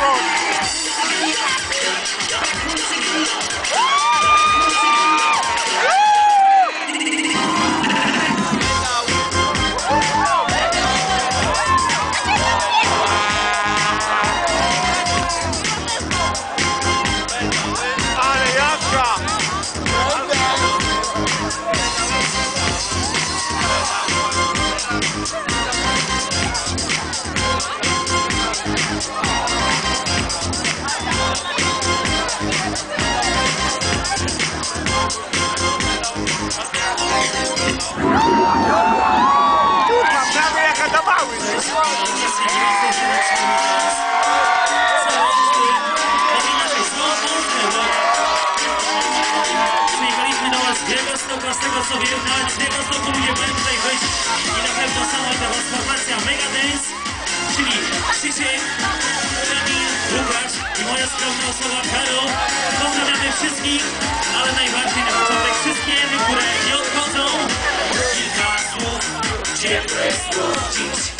rope. prostego sobie dać, nie ma stopu nie będę tutaj wyjść i na pewno samolita was formacja Mega Dance, czyli Krzysiek, Łukasz i moja skromna osoba Karol. Pozdrawiamy wszystkich, ale najbardziej na początek wszystkie, które nie odchodzą. Kilka słów, dziś.